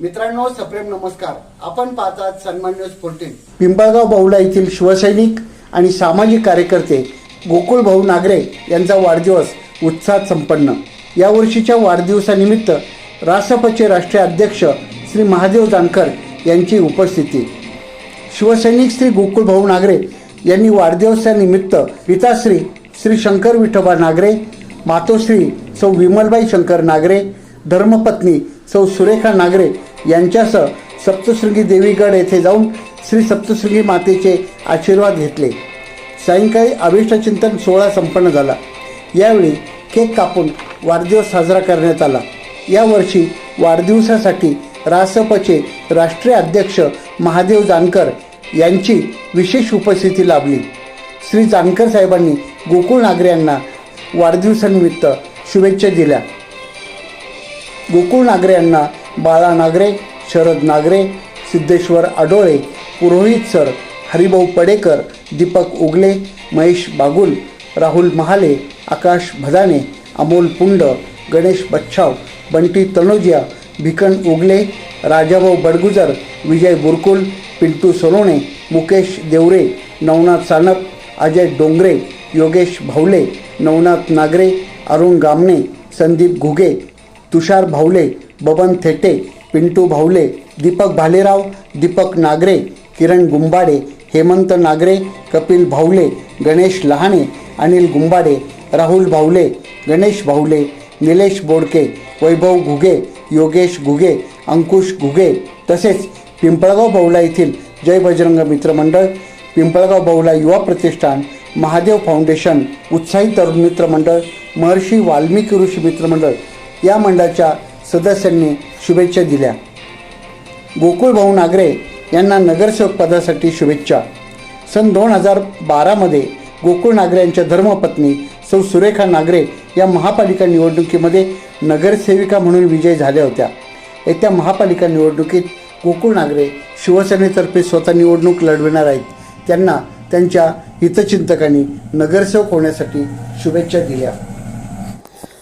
मित्रांनो सप्रेम नमस्कार. आपण पाहतात सन्मान न्यूज फोर्टीन पिंपळगाव बहुला येथील शिवसैनिक आणि सामाजिक कार्यकर्ते गोकुळ भाऊ नागरे यांचा वाढदिवस उत्साहात संपन्न. यावर्षीच्या वाढदिवसानिमित्त रासपचे राष्ट्रीय अध्यक्ष श्री महादेव जानकर यांची उपस्थिती. शिवसैनिक श्री गोकुळ भाऊ नागरे यांनी वाढदिवसानिमित्त पिताश्री श्री शंकर विठोबा नागरे मातोश्री सौ विमलबाई शंकर नागरे धर्मपत्नी सौ सुरेखा नागरे यांच्यासह सप्तशृंगी देवीगड येथे जाऊन श्री सप्तशृंगी मातेचे आशीर्वाद घेतले. सायंकाळी अभिष्टचिंतन सोहळा संपन्न झाला. यावेळी केक कापून वाढदिवस साजरा करण्यात आला. यावर्षी वाढदिवसासाठी रासपचे राष्ट्रीय अध्यक्ष महादेव जानकर यांची विशेष उपस्थिती लाभली. श्री जानकर साहेबांनी गोकुळ नागरे यांना वाढदिवसानिमित्त शुभेच्छा दिल्या. गोकुळ नागरे यांना बाळा नागरे शरद नागरे सिद्धेश्वर आडोळे पुरोहित सर हरिभाऊ पडेकर दीपक उगले महेश बागुल राहुल महाले आकाश भदाने अमोल पुंड गणेश बच्छाव बंटी तनोजिया भिकन उगले राजाभाऊ बडगुजर विजय बुरकुल पिंटू सोनोणे मुकेश देवरे नवनाथ सानप अजय डोंगरे योगेश भावले नवनाथ नागरे अरुण गामणे संदीप घुगे तुषार भावले बबन थेटे पिंटू भावले दीपक भालेराव दीपक नागरे किरण गुंबाडे हेमंत नागरे कपिल भावले गणेश लहाणे अनिल गुंबाडे राहुल भावले गणेश भावले निलेश बोडके वैभव घुगे योगेश घुगे अंकुश घुगे तसेच पिंपळगाव बहुला येथील जय बजरंग मित्रमंडळ पिंपळगाव बहुला युवा प्रतिष्ठान महादेव फाउंडेशन उत्साही तरुण मित्रमंडळ महर्षी वाल्मिकी ऋषी मित्रमंडळ या मंडळाच्या सदस्यांनी शुभेच्छा दिल्या. गोकुळ भाऊ नागरे यांना नगरसेवक पदासाठी शुभेच्छा. सन दोन हजार बारामध्ये गोकुळ नागरे यांच्या धर्मपत्नी सौ सुरेखा नागरे या महापालिका निवडणुकीमध्ये नगरसेविका म्हणून विजयी झाल्या होत्या. येत्या महापालिका निवडणुकीत गोकुळ नागरे शिवसेनेतर्फे स्वतः निवडणूक लढविणार आहेत. त्यांना त्यांच्या हितचिंतकांनी नगरसेवक होण्यासाठी शुभेच्छा दिल्या.